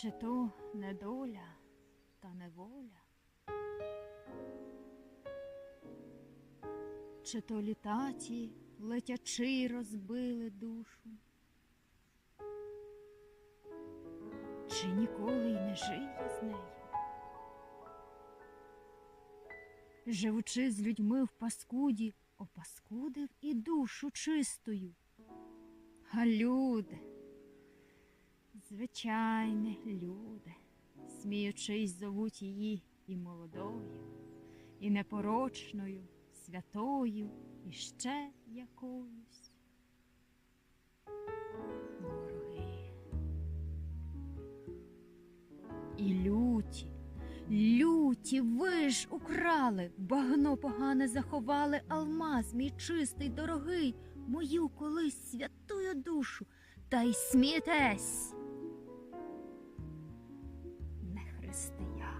Чи то недоля та неволя? Чи то літаті летячи розбили душу? Чи ніколи й не жив я з нею? Живучи з людьми в паскуді, опаскудив і душу чистою. А люди, звичайне люди, сміючись, зовуть її і молодою, і непорочною, святою, і ще якоюсь. Вороги. І люті, люті, ви ж украли, багно погане заховали, алмаз мій чистий, дорогий, мою колись святую душу, та й смієтесь. Не християни.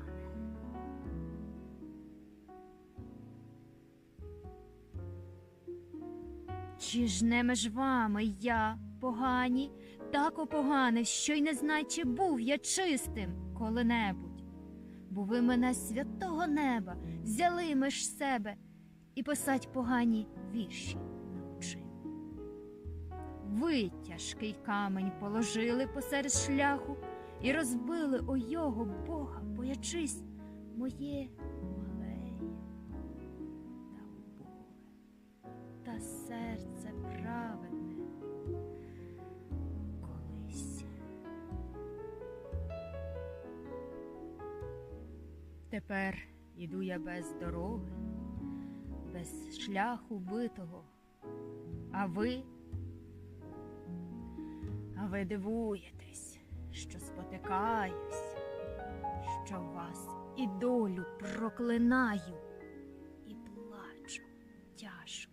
Чи ж не між вами я погані, так опоганив, що й не знай, чи був я чистим коли-небудь. Бо ви мене святого неба взяли меж себе і писать погані вірші навчили. Ви тяжкий камень положили посеред шляху і розбили о його Бога, боячись моє малеє та убоге, та серце праведне колись. Тепер іду я без дороги, без шляху битого, а ви, а ви дивуєтесь, що що вас і долю проклинаю і плачу тяжко.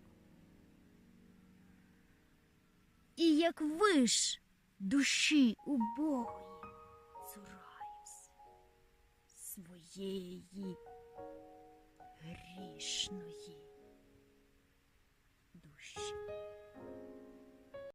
І як ви ж душі убогої цураюсь своєї грішної.